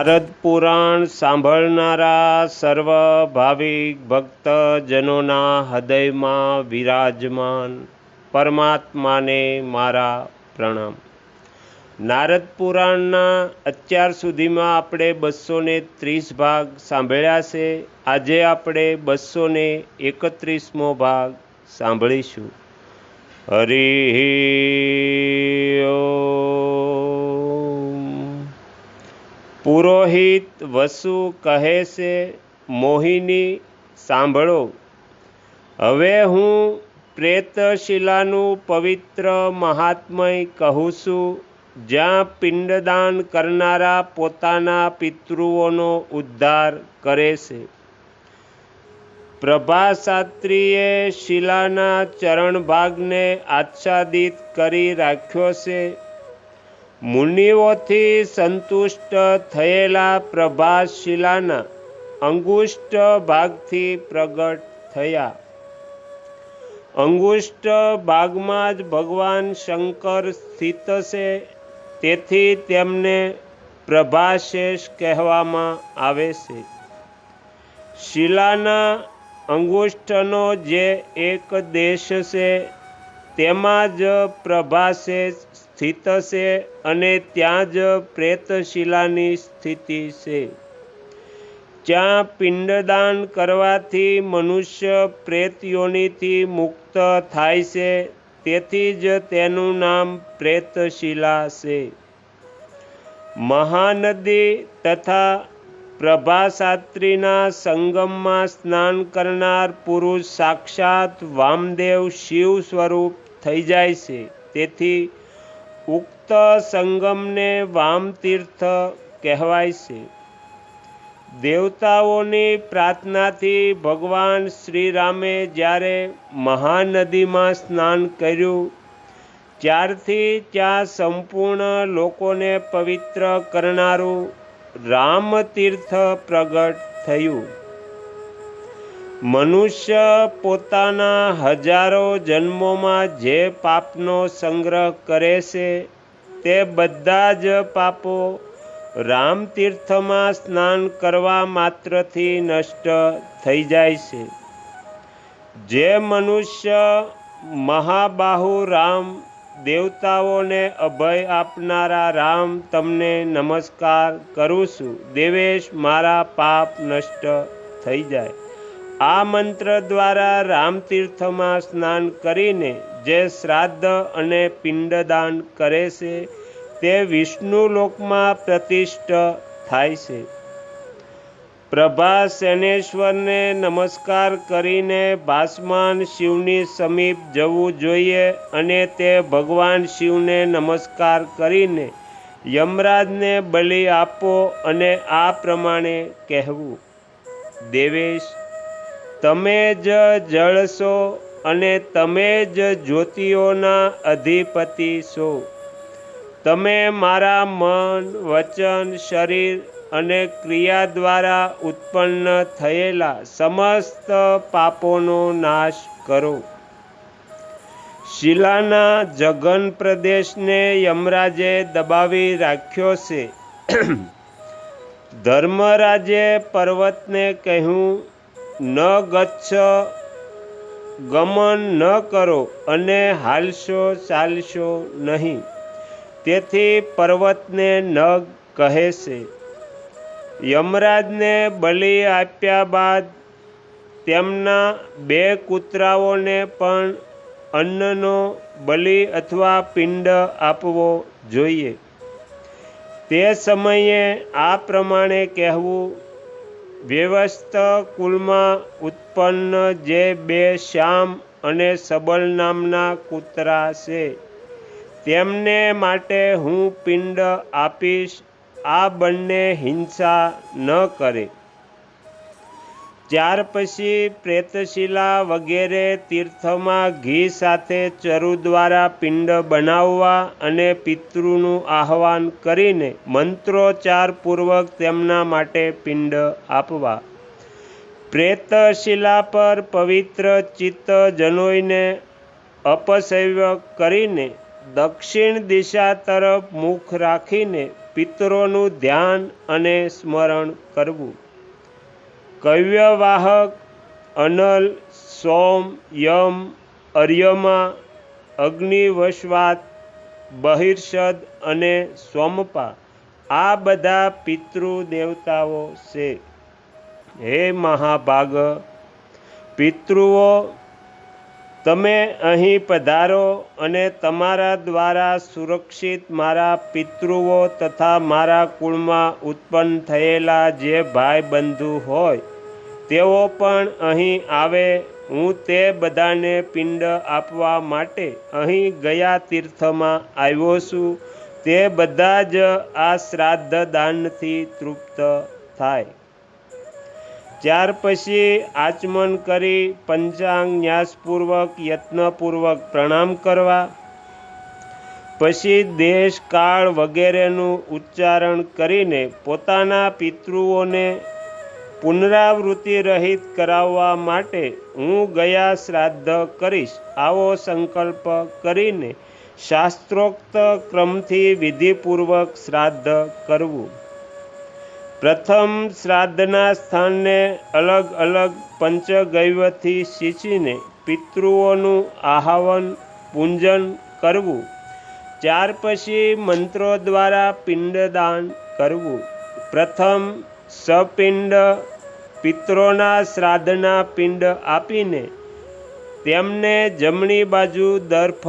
નારદ પુરાણ સાંભળનારા સર્વ ભાવિક ભક્તજનોના હૃદયમાં વિરાજમાન પરમાત્માને મારા પ્રણામ. નારદ પુરાણના અત્યાર સુધીમાં આપણે બસો ને ત્રીસ ભાગ સાંભળ્યા છે. આજે આપણે બસો ને એકત્રીસમો ભાગ સાંભળીશું. હરિ પુરોહિત વસુ કહે છે, મોહિની, સાંભળો. હવે હું પ્રેતશિલાનું પવિત્ર મહાત્મય કહું છું, જ્યાં પિંડદાન કરનારા પોતાના પિતૃઓનો ઉદ્ધાર કરે છે. પ્રભાશાસ્ત્રીએ શિલાના ચરણભાગને આચ્છાદિત કરી રાખ્યો છે. મુનિઓથી સંતુષ્ટ થયેલા પ્રભાસ શિલાના અંગુષ્ટ ભાગથી પ્રગટ થયા. અંગુષ્ટ ભાગમાં જ ભગવાન શંકર સ્થિત છે, તેથી તેમને પ્રભાશેષ કહેવામાં આવે છે. શિલાના અંગુષ્ઠનો જે એક દેશ છે, તેમાં જ પ્રભાશેષ સ્થિત છે અને ત્યાં જ પ્રેતશિલાની સ્થિતિ છે. જ્યાં પિંડદાન કરવાથી મનુષ્ય પ્રેતયોનીથી મુક્ત થાય છે, તેથી જ તેનું નામ પ્રેતશિલા છે. મહાનદી તથા પ્રભાશાત્રીના સંગમમાં સ્નાન કરનાર પુરુષ સાક્ષાત વામદેવ શિવ સ્વરૂપ થઈ જાય છે, તેથી ઉક્ત સંગમને વામતીર્થ કહેવાય છે. દેવતાઓની પ્રાર્થનાથી ભગવાન શ્રીરામે જ્યારે મહાનદીમાં સ્નાન કર્યું, ત્યારથી ત્યાં સંપૂર્ણ લોકોને પવિત્ર કરનારું રામતીર્થ પ્રગટ થયું. મનુષ્ય પોતાના હજારો જન્મોમાં જે પાપનો સંગ્રહ કરે છે, તે બધા જ પાપો રામતીર્થમાં સ્નાન કરવા માત્રથી નષ્ટ થઈ જાય છે. જે મનુષ્ય મહાબાહુ રામ દેવતાઓને અભય આપનારા રામ તમને નમસ્કાર કરું છું, દેવેશ મારા પાપ નષ્ટ થઈ જાય. આ મંત્ર દ્વારા રામતીર્થમાં સ્નાન કરીને જે શ્રાદ્ધ અને પિંડદાન કરે છે, તે વિષ્ણુ લોકમાં પ્રતિષ્ઠ થાય છે. પ્રભા સેનેશ્વરને નમસ્કાર કરીને ભાસમાન શિવની સમીપ જવું જોઈએ અને તે ભગવાન શિવને નમસ્કાર કરીને યમરાજને બલિ આપો અને આ પ્રમાણે કહેવું. દેવેશ તમે જ જળશો અને તમે જ જ્યોતિઓના અધિપતિ છો. તમે મારા મન, વચન, શરીર અને ક્રિયા દ્વારા ઉત્પન્ન થયેલા સમસ્ત પાપોનો નાશ કરો. શિલાના જગન પ્રદેશને યમરાજે દબાવી રાખ્યો છે. ધર્મરાજે પર્વતને કહ્યું ન ગચ્છ, ગમન ન કરો અને હાલશો, ચાલશો નહીં. તેથી પર્વતને નગ કહે છે. યમરાજને બલિ આપ્યા બાદ તેમના બે કૂતરાઓને પણ અન્નનો બલિ અથવા પિંડ આપવો જોઈએ. તે સમયે આ પ્રમાણે કહેવું વ્યવસ્થ કુલમાં ઉત્પન્ન જે બે શ્યામ અને સબલ નામના કૂતરા છે. તેમને માટે હું પિંડ આપીશ. આ બંને હિંસા ન કરે. ત્યાર પછી પ્રેતશિલા વગેરે તીર્થમાં ઘી સાથે ચરુ દ્વારા પિંડ બનાવવા અને પિતૃનું આહવાન કરીને મંત્રોચ્ચારપૂર્વક તેમના માટે પિંડ આપવા. પ્રેતશિલા પર પવિત્ર ચિત્ત જનોઈને અપસૈવ્ય કરીને દક્ષિણ દિશા તરફ મુખ રાખીને પિતરોનું ધ્યાન અને સ્મરણ કરવું. કવ્યવાહક, અનલ, સોમ, યમ, અર્યમા, અગ્નિવશવાત, બહિર્ષદ અને સોમપા આ બધા પિતૃ દેવતાઓ છે. હે મહાભાગ, પિતૃઓ, તમે અહીં પધારો અને તમારા દ્વારા સુરક્ષિત મારા પિતૃઓ તથા મારા કુળમાં ઉત્પન્ન થયેલા જે ભાઈ બંધુ હોય તેઓ પણ અહીં આવે, હું તે બધાને પિંડ આપવા માટે અહીં ગયા તીર્થમાં આવ્યો છું. તે બધા જ આ શ્રાદ્ધ દાનથી તૃપ્ત થાય. ત્યાર પછી આચમન કરી પંચાંગ ન્યાસપૂર્વક યત્નપૂર્વક પ્રણામ કરવા. પછી દેશ કાળ વગેરેનું ઉચ્ચારણ કરીને પોતાના પિતૃઓને પુનરાવૃત્તિ રહિત કરાવવા માટે હું ગયા શ્રાદ્ધ કરીશ. આવો સંકલ્પ કરીને શાસ્ત્રોક્ત ક્રમથી વિધિપૂર્વક શ્રાદ્ધ કરવું. પ્રથમ શ્રાદ્ધના સ્થાનને અલગ અલગ પંચગૈવથી સિંચીને પિતૃઓનું આહવન, પૂંજન કરવું. ત્યાર પછી મંત્રો દ્વારા પિંડદાન કરવું. પ્રથમ સપિંડ પિત્રોના શ્રાદ્ધના પિંડ આપીને તેમને જમણી બાજુ દર્ફ,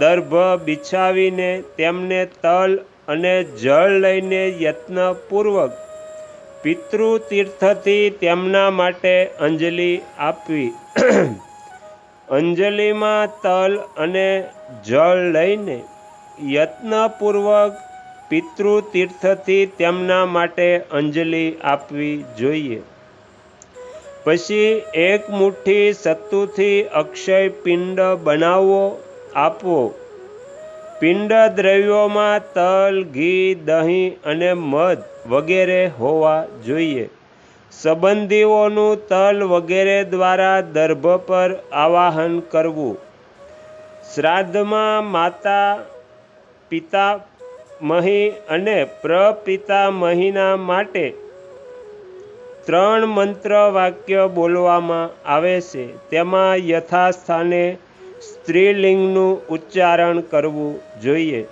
દર્ભ બિછાવીને તેમને તલ અને જળ લઈને યત્નપૂર્વક પિતૃ તીર્થથી તેમના માટે અંજલિ આપવી. અંજલિમાં તલ અને જળ લઈને યત્નપૂર્વક પિતૃ તીર્થથી તેમના માટે અંજલિ આપવી જોઈએ. પછી એક મુઠ્ઠી સત્તુથી અક્ષય પિંડ બનાવવો આપવો. પિંડ દ્રવ્યોમાં તલ, ઘી, દહીં અને મધ વગેરે હોવા જોઈએ. સંબંધીઓનું તલ વગેરે દ્વારા દર્ભ પર આવાહન કરવું. શ્રાદ્ધમાં માતા, પિતા મહી અને પ્રપિતા મહિના માટે ત્રણ મંત્ર વાક્ય બોલવામાં આવે છે. તેમાં યથાસ્થાને સ્ત્રીલિંગનું ઉચ્ચારણ કરવું જોઈએ.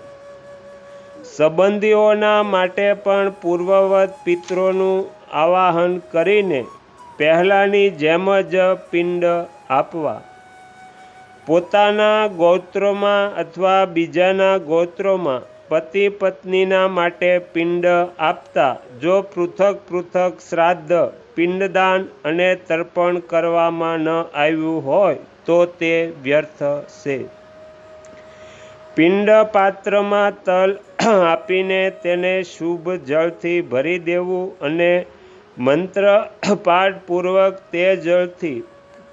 સંબંધીઓના માટે પણ પૂર્વવત પિત્રોનું આવાહન કરીને પહેલાંની જેમ જ પિંડ આપવા. પોતાના ગોત્રોમાં અથવા બીજાના ગોત્રોમાં પતિ પત્નીના માટે પિંડ આપતા, જો પૃથક પૃથક શ્રાદ્ધ, પિંડદાન અને તર્પણ કરવામાં ન આવ્યું હોય, તો તે વ્યર્થ છે. પિંડ પાત્રમાં તલ આપીને તેને શુભ જળથી ભરી દેવું અને મંત્ર પાઠપૂર્વક તે જળથી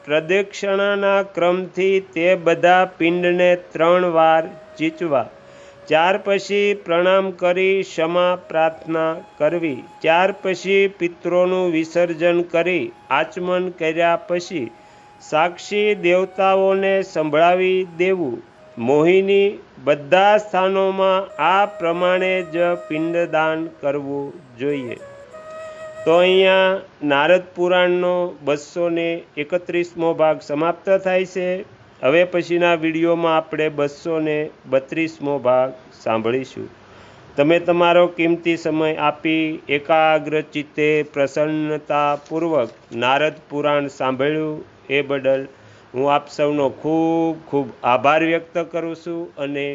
પ્રદક્ષિણાના ક્રમથી તે બધા પિંડને ત્રણ વાર ચીચવા. ત્યાર પછી પ્રણામ કરી ક્ષમા પ્રાર્થના કરવી. ત્યાર પછી પિત્રોનું વિસર્જન કરી આચમન કર્યા પછી સાક્ષી દેવતાઓને સંભળાવી દેવું. મોહિની બધા સ્થાનોમાં આ પ્રમાણે જ પિંડદાન કરવું જોઈએ. તો અહીંયા નારદ પુરાણનો બસો ને એકત્રીસમો ભાગ સમાપ્ત થાય છે. હવે પછીના વિડીયોમાં આપણે બસો ને બત્રીસમો ભાગ સાંભળીશું. તમે તમારો કિંમતી સમય આપી એકાગ્ર ચિત્તે પ્રસન્નતાપૂર્વક નારદ પુરાણ સાંભળ્યું એ બદલ હું આપ સૌનો ખૂબ ખૂબ આભાર વ્યક્ત કરું છું અને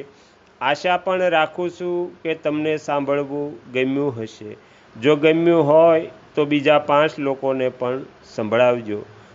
આશા પણ રાખું છું કે તમને સાંભળવું ગમ્યું હશે. જો ગમ્યું હોય તો બીજા પાંચ લોકોને પણ સંભળાવજો.